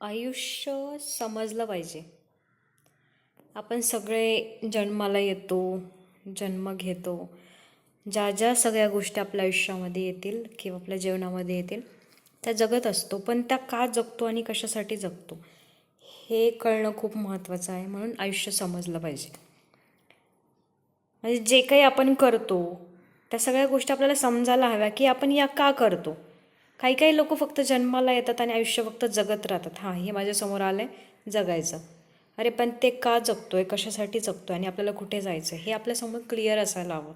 आयुष्य समजलं पाहिजे. आपण सगळे जन्माला येतो जन्म घेतो. ज्या ज्या सगळ्या गोष्टी आपल्या आयुष्यामध्ये येतील किंवा आपल्या जीवनामध्ये येतील त्या जगत असतो. पण त्या का जगतो आणि कशासाठी जगतो हे कळणं खूप महत्त्वाचं आहे. म्हणून आयुष्य समजलं पाहिजे. म्हणजे जे काही आपण करतो त्या सगळ्या गोष्टी आपल्याला समजायला हव्या की आपण या का करतो. काही काही लोक फक्त जन्माला येतात आणि आयुष्य फक्त जगत राहतात. हां हे माझ्यासमोर आलं आहे जगायचं. अरे पण ते का जगतो आहे कशासाठी जगतो आहे आणि आपल्याला कुठे जायचं हे आपल्यासमोर क्लिअर असायला हवं.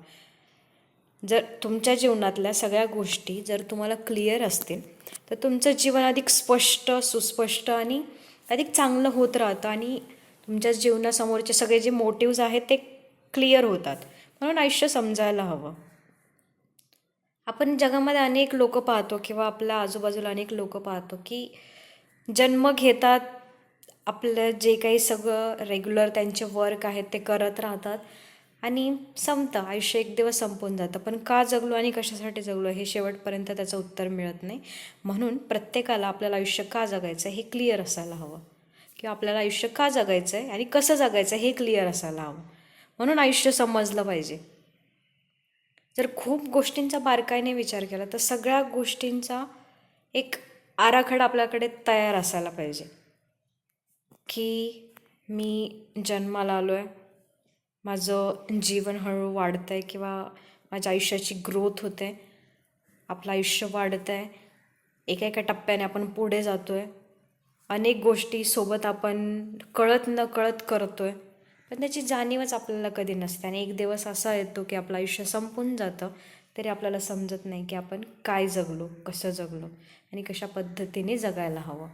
जर तुमच्या जीवनातल्या सगळ्या गोष्टी जर तुम्हाला क्लिअर असतील तर तुमचं जीवन अधिक स्पष्ट सुस्पष्ट आणि अधिक चांगलं होत राहतं आणि तुमच्या जीवनासमोरचे सगळे जे मोटिव्ज आहेत ते क्लिअर होतात. म्हणून आयुष्य समजायला हवं. आपण जगामध्ये अनेक लोक पाहतो किंवा आपल्या आजूबाजूला अनेक लोक पाहतो की जन्म घेतात आपलं जे काही सगळं रेग्युलर त्यांचे वर्क आहेत ते करत राहतात आणि संपतं. आयुष्य एक दिवस संपून जातं. पण का जगलो आणि कशासाठी जगलो हे शेवटपर्यंत त्याचं उत्तर मिळत नाही. म्हणून प्रत्येकाला आपल्याला आयुष्य का जगायचं हे क्लिअर असायला हवं. किंवा आपल्याला आयुष्य का जगायचं आहे आणि कसं जगायचं हे क्लिअर असायला हवं. म्हणून आयुष्य समजलं पाहिजे. जर खूप गोष्टींचा बारकाईने विचार केला तर सगळ्या गोष्टींचा एक आराखडा आपल्याकडे तयार असायला पाहिजे. की मी जन्माला आलो आहे माझं जीवन हळूहळू वाढतं आहे किंवा माझ्या आयुष्याची ग्रोथ होते आपलं आयुष्य वाढतं आहे एका एका टप्प्याने आपण पुढे जातो आहे अनेक गोष्टी सोबत आपण कळत न कळत करतो आहे पण त्याची जाणीवच आपल्याला कधी नसते. आणि एक दिवस असा येतो की आपलं आयुष्य संपून जातं तरी आपल्याला समजत नाही की आपण काय जगलो कसं जगलो आणि कशा पद्धतीने जगायला हवं.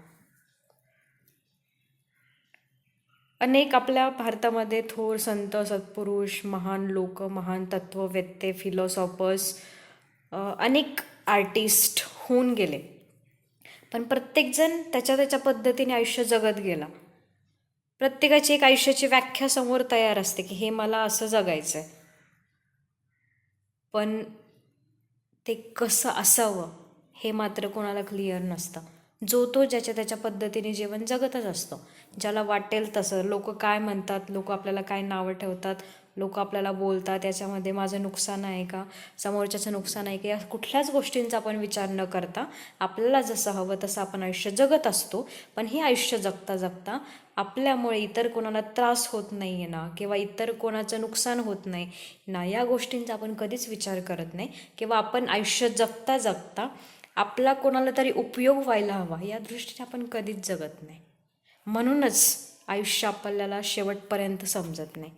अनेक आपल्या भारतामध्ये थोर संत सत्पुरुष महान लोक महान तत्ववेत्ते फिलॉसॉफर्स अनेक आर्टिस्ट होऊन गेले. पण प्रत्येकजण त्याच्या त्याच्या पद्धतीने आयुष्य जगत गेला. प्रत्येकाची एक आयुष्याची व्याख्या समोर तयार असते की हे मला असं जगायचं आहे पण ते कसं असावं हे मात्र कोणाला क्लिअर नसतं. जो तो ज्याच्या त्याच्या पद्धतीने जीवन जगतच असतो. ज्याला वाटेल तसं. लोक काय म्हणतात? लोक आपल्याला काय नावं ठेवतात? लोक आपल्याला बोलतात त्याच्यामध्ये माझं नुकसान आहे का समोरच्याचं नुकसान आहे का या कुठल्याच गोष्टींचा आपण विचार न करता आपल्याला जसं हवं तसं आपण आयुष्य जगत असतो. पण हे आयुष्य जगता जगता आपल्यामुळे इतर कोणाला त्रास होत नाही आहे ना किंवा इतर कोणाचं नुकसान होत नाही ना या गोष्टींचा आपण कधीच विचार करत नाही. किंवा आपण आयुष्य जगता जगता आपला कोणाला तरी उपयोग व्हायला हवा या दृष्टीने आपण कधीच जगत नाही. म्हणूनच आयुष्य आपल्याला शेवटपर्यंत समजत नाही.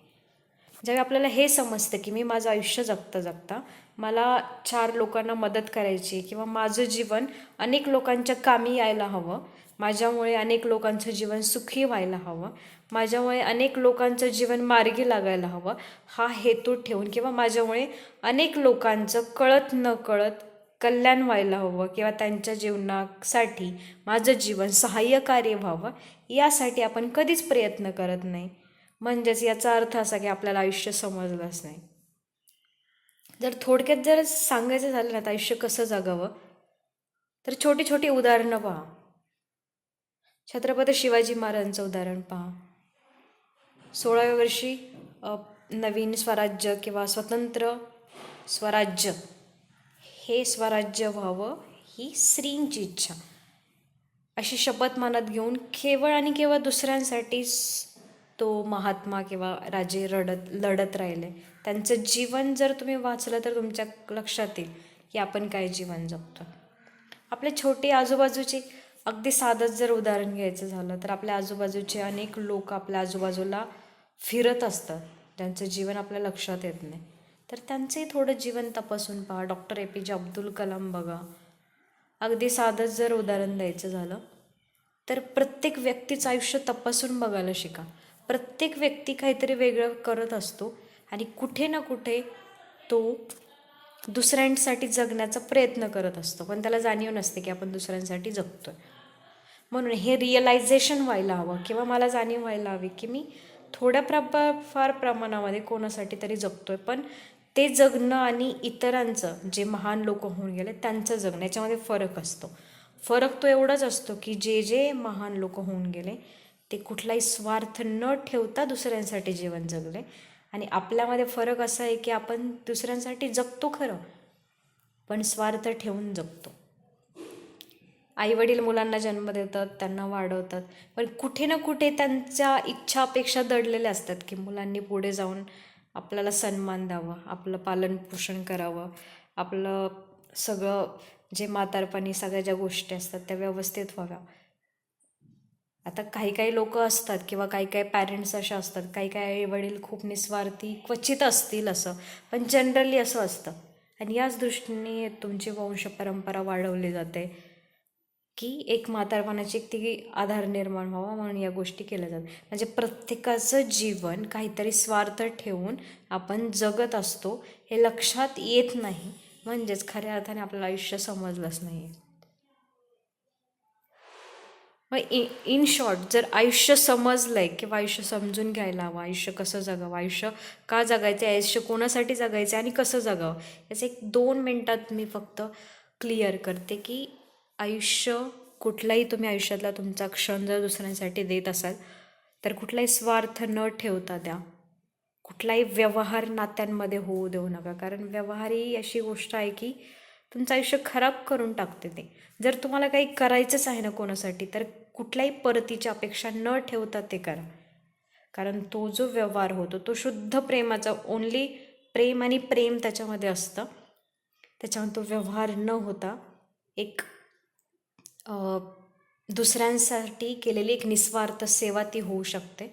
ज्यावेळी आपल्याला हे समजतं की मी माझं आयुष्य जगता जगता मला चार लोकांना मदत करायची किंवा माझं जीवन अनेक लोकांच्या कामी यायला हवं. माझ्यामुळे अनेक लोकांचं जीवन सुखी व्हायला हवं. माझ्यामुळे अनेक लोकांचं जीवन मार्गी लागायला हवं. हा हेतू ठेवून किंवा माझ्यामुळे अनेक लोकांचं कळत न कळत कल्याण व्हायला हवं किंवा त्यांच्या जीवनासाठी माझं जीवन सहाय्यकार्य व्हावं यासाठी आपण कधीच प्रयत्न करत नाही. म्हणजेच याचा अर्थ असा की आपल्याला आयुष्य समजलंच नाही. जर थोडक्यात जर सांगायचं झालं ना तर आयुष्य कसं जगावं? तर छोटी छोटी उदाहरणं पहा. छत्रपती शिवाजी महाराजांचं उदाहरण पहा. सोळाव्या वर्षी नवीन स्वराज्य किंवा स्वतंत्र स्वराज्य हे स्वराज्य व्हावं ही स्त्रींची इच्छा. अशी शपथ मनात घेऊन केवळ आणि केवळ दुसऱ्यांसाठीच तो महात्मा किंवा राजे रडत लढत राहिले. त्यांचं जीवन जर तुम्ही वाचलं तर तुमच्या लक्षात येईल की आपण काय जीवन जगतो आपले छोटे आजूबाजूचे अगदी साधंच जर उदाहरण घ्यायचं झालं तर आपल्या आजूबाजूचे अनेक लोक आपल्या आजूबाजूला फिरत असतात. त्यांचं जीवन आपल्या लक्षात येत नाही. तर त्यांचंही थोडं जीवन तपासून पहा. डॉक्टर ए पी जे अब्दुल कलाम बघा. अगदी साधंच जर उदाहरण द्यायचं झालं तर प्रत्येक व्यक्तीचं आयुष्य तपासून बघायला शिका. प्रत्येक व्यक्ती काहीतरी वेगळं करत असतो आणि कुठे ना कुठे तो दुसऱ्यांसाठी जगण्याचा प्रयत्न करत असतो. पण त्याला जाणीव नसते की आपण दुसऱ्यांसाठी जगतोय. म्हणून हे रिअलायझेशन व्हायला हवं किंवा मला जाणीव व्हायला हवी की मी थोड्या प्रभा फार प्रमाणामध्ये कोणासाठी तरी जगतोय. पण ते जगणं आणि इतरांचं जे महान लोक होऊन गेले त्यांचं जगणं याच्यामध्ये फरक असतो. फरक तो एवढाच असतो की जे जे महान लोक होऊन गेले ते कुठलाही स्वार्थ न ठेवता दुसऱ्यांसाठी जीवन जगले. आणि आपल्यामध्ये फरक असा आहे की आपण दुसऱ्यांसाठी जगतो खरं पण स्वार्थ ठेवून जगतो. आईवडील मुलांना जन्म देतात त्यांना वाढवतात पण कुठे ना कुठे त्यांच्या इच्छा अपेक्षा दडलेल्या असतात की मुलांनी पुढे जाऊन आपल्याला सन्मान द्यावा आपलं पालनपोषण करावं आपलं सगळं जे म्हातारपणी सगळ्या ज्या गोष्टी असतात त्या व्यवस्थित व्हाव्या. आता काही काही लोक असतात किंवा काही काही पॅरेंट्स अशा असतात काही काही आई वडील खूप निस्वार्थी क्वचित असतील असं पण जनरली असं असतं. आणि याच दृष्टीने तुमची वंश परंपरा वाढवली जाते की एक म्हातारपणाची एक ती आधार निर्माण व्हावा म्हणून या गोष्टी केल्या जातात. म्हणजे प्रत्येकाचं जीवन काहीतरी स्वार्थ ठेवून आपण जगत असतो हे लक्षात येत नाही. म्हणजेच खऱ्या अर्थाने आपलं आयुष्य समजलंच नाही आहे मग इ इन शॉर्ट जर आयुष्य समजलं आहे किंवा आयुष्य समजून घ्यायला हवं आयुष्य कसं जगावं आयुष्य का जगायचं आहे आयुष्य कोणासाठी जगायचं आहे आणि कसं जगावं याचं एक दोन मिनटात मी फक्त क्लिअर करते की आयुष्य कुठलाही तुम्ही आयुष्यातला तुमचा क्षण जर दुसऱ्यांसाठी देत असाल तर कुठलाही स्वार्थ न ठेवता द्या. कुठलाही व्यवहार नात्यांमध्ये होऊ देऊ नका कारण व्यवहार ही अशी गोष्ट आहे की तुमचं आयुष्य खराब करून टाकते ते. जर तुम्हाला काही करायचंच आहे ना कोणासाठी तर कुठल्याही परतीची अपेक्षा न ठेवता ते करा. कारण तो जो व्यवहार होतो तो शुद्ध प्रेमाचा ओन्ली प्रेम आणि प्रेम त्याच्यामध्ये असतं. त्याच्यामध्ये तो व्यवहार न होता एक दुसऱ्यांसाठी केलेली एक निस्वार्थ सेवा ती होऊ शकते.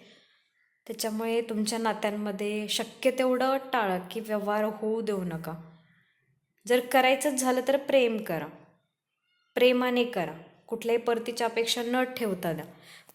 त्याच्यामुळे तुमच्या नात्यांमध्ये शक्य तेवढं टाळा की व्यवहार होऊ देऊ नका. जर करायचंच झालं तर प्रेम करा. प्रेमाने करा. कुठल्याही परतीच्या अपेक्षा न ठेवता द्या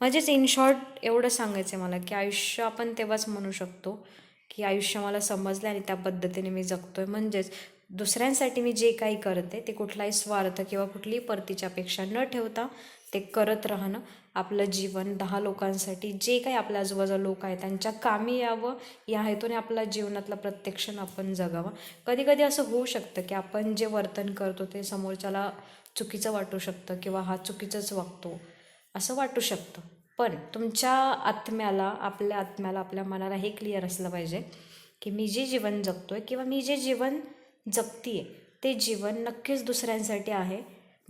म्हणजेच इन शॉर्ट एवढं सांगायचं आहे मला की आयुष्य आपण तेव्हाच म्हणू शकतो की आयुष्य मला समजलं आणि त्या पद्धतीने मी जगतो आहे म्हणजेच दुसऱ्यांसाठी मी जे काही करते ते कुठलाही स्वार्थ किंवा कुठलीही परतीच्या अपेक्षा न ठेवता ते करत राहणं आपलं जीवन. दहा लोकांसाठी जे काही आपल्या आजूबाजूला लोक आहेत त्यांच्या कामी यावं या हेतूने आपल्या जीवनातला प्रत्यक्षण आपण जगावं. कधी कधी असं होऊ शकतं की आपण जे वर्तन करतो ते समोरच्याला चुकीचं वाटू शकतं किंवा हा चुकीचंच वागतो असं वाटू शकतं. पण तुमच्या आत्म्याला आपल्या आत्म्याला आपल्या मनाला हे क्लिअर असलं पाहिजे की मी जे जीवन जगतो आहे किंवा मी जे जीवन जगती आहे ते जीवन नक्कीच दुसऱ्यांसाठी आहे.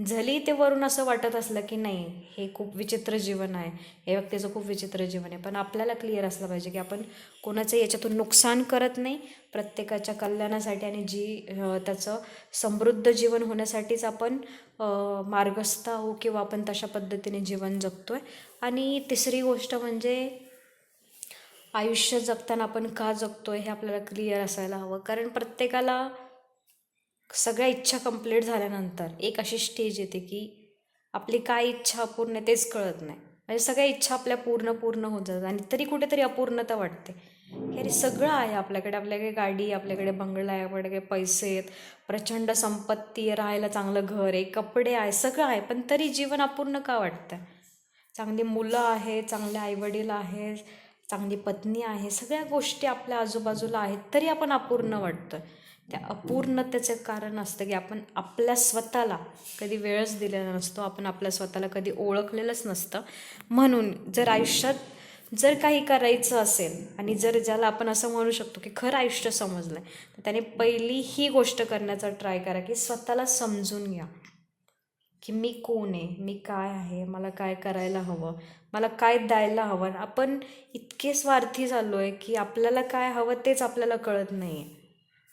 जरी ते वरून असं वाटत असलं की नाही हे खूप विचित्र जीवन आहे हे व्यक्तीचं खूप विचित्र जीवन आहे. पण आपल्याला क्लिअर असलं पाहिजे की आपण कोणाचं याच्यातून नुकसान करत नाही प्रत्येकाच्या कल्याणासाठी आणि जी त्याचं समृद्ध जीवन होण्यासाठीच आपण मार्गस्थ आहो किंवा आपण तशा पद्धतीने जीवन जगतो आहे आणि तिसरी गोष्ट म्हणजे आयुष्य जगताना आपण का जगतो आहे हे आपल्याला क्लिअर असायला हवं. कारण प्रत्येकाला सगळ्या इच्छा कंप्लीट झाल्यानंतर एक अशी स्टेज येते की आपली काय इच्छा अपूर्ण आहे तेच कळत नाही. म्हणजे सगळ्या इच्छा आपल्या पूर्ण पूर्ण होत जातात आणि तरी कुठेतरी अपूर्णता वाटते. की अरे सगळं आहे आपल्याकडे. आपल्याकडे गाडी आपल्याकडे बंगला आहे आपल्याकडे पैसे आहेत प्रचंड संपत्ती आहे राहायला चांगलं घर आहे कपडे आहे सगळं आहे. पण तरी जीवन अपूर्ण का वाटतं? चांगली मुलं आहे चांगले आईवडील आहे चांगली पत्नी आहे सगळ्या गोष्टी आपल्या आजूबाजूला आहेत तरी आपण अपूर्ण वाटतं त्या अपूर्णतेचं कारण असतं की आपण आपल्या स्वतःला कधी वेळच दिलेला नसतो आपण आपल्या स्वतःला कधी ओळखलेलंच नसतं. म्हणून जर आयुष्यात जर काही करायचं असेल आणि जर ज्याला आपण असं म्हणू शकतो की खरं आयुष्य समजलं आहे तर त्याने पहिली ही गोष्ट करण्याचा ट्राय करा की स्वतःला समजून घ्या की मी कोण आहे मी काय आहे मला काय करायला हवं मला काय द्यायला हवं. आपण इतके स्वार्थी झालो आहे की आपल्याला काय हवं तेच आपल्याला कळत नाही आहे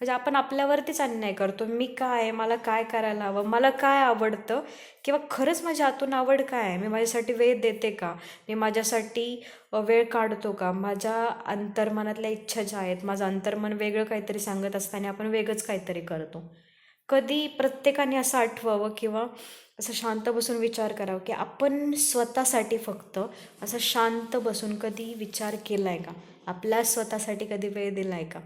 म्हणजे आपण आपल्यावरतीच अन्याय करतो. मी काय आहे मला काय करायला हवं मला काय आवडतं? किंवा खरंच माझ्या आतून आवड काय आहे? मी माझ्यासाठी वेळ देते का? मी माझ्यासाठी वेळ काढतो का? माझ्या अंतर्मनातल्या इच्छा ज्या आहेत माझं अंतर्मन वेगळं काहीतरी सांगत असताना आपण वेगळंच काहीतरी करतो. कधी प्रत्येकाने असं आठवावं किंवा असं शांत बसून विचार करावं की आपण स्वतःसाठी फक्त असं शांत बसून कधी विचार केला आहे का? आपल्या स्वतःसाठी कधी वेळ दिला आहे का?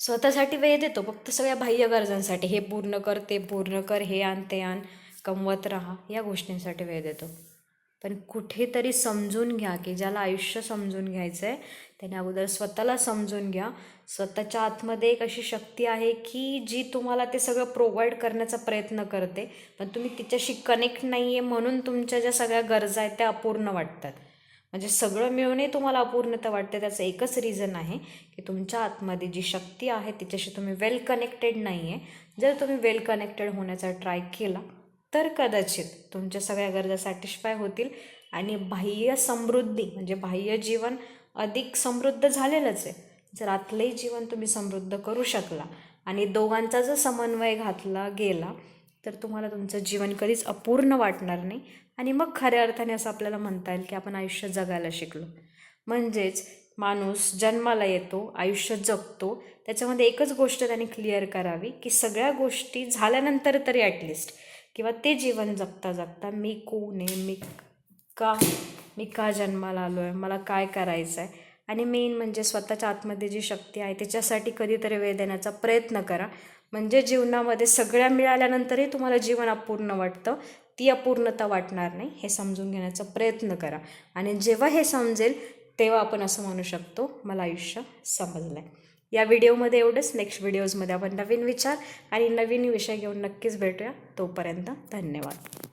स्वतःसाठी वेळ देतो. फक्त सगळ्या बाह्य गरजांसाठी. हे पूर्ण कर ते पूर्ण कर हे आण ते आण. कमवत राहा. या गोष्टींसाठी वेळ देतो. पण कुठेतरी समजून घ्या की ज्याला आयुष्य समजून घ्यायचं आहे त्याने अगोदर स्वतःला समजून घ्या. स्वतःच्या आतमध्ये एक अशी शक्ती आहे की जी तुम्हाला ते सगळं प्रोव्हाइड करण्याचा प्रयत्न करते पण तुम्ही तिच्याशी कनेक्ट नाही आहे म्हणून तुमच्या ज्या सगळ्या गरजा आहेत त्या अपूर्ण वाटतात. म्हणजे सगळं मिळूनही तुम्हाला अपूर्णता वाटते त्याचं एकच रिझन आहे की तुमच्या आतमध्ये जी शक्ती आहे तिच्याशी तुम्ही वेल कनेक्टेड नाही आहे जर तुम्ही वेल कनेक्टेड होण्याचा ट्राय केला तर कदाचित तुमच्या सगळ्या गरजा सॅटिस्फाय होतील आणि बाह्य समृद्धी म्हणजे बाह्य जीवन अधिक समृद्ध झालेलंच आहे. जर आतलंही जीवन तुम्ही समृद्ध करू शकला आणि दोघांचा जर समन्वय घातला गेला तर तुम्हाला तुमचं जीवन कधीच अपूर्ण वाटणार नाही. आणि मग खऱ्या अर्थाने असं आपल्याला म्हणता येईल की आपण आयुष्य जगायला शिकलो. म्हणजेच माणूस जन्माला येतो आयुष्य जगतो त्याच्यामध्ये एकच गोष्ट त्याने क्लिअर करावी की सगळ्या गोष्टी झाल्यानंतर तरी ॲटलिस्ट किंवा ते जीवन जगता जगता मी कोण आहे मी का मी का जन्माला आलो आहे मला काय करायचं आहे? आणि मेन म्हणजे स्वतःच्या आतमध्ये जी शक्ती आहे त्याच्यासाठी कधीतरी वेळ देण्याचा प्रयत्न करा. म्हणजे जीवनामध्ये सगळ्या मिळाल्यानंतरही तुम्हाला जीवन अपूर्ण वाटतं. ती अपूर्णता वाटणार नाही हे समजून घेण्याचा प्रयत्न करा. आणि जेव्हा हे समजेल तेव्हा आपण असं म्हणू शकतो मला आयुष्य समजलं आहे या व्हिडिओमध्ये एवढंच. नेक्स्ट व्हिडिओजमध्ये आपण नवीन विचार आणि नवीन विषय घेऊन नक्कीच भेटूया. तोपर्यंत धन्यवाद.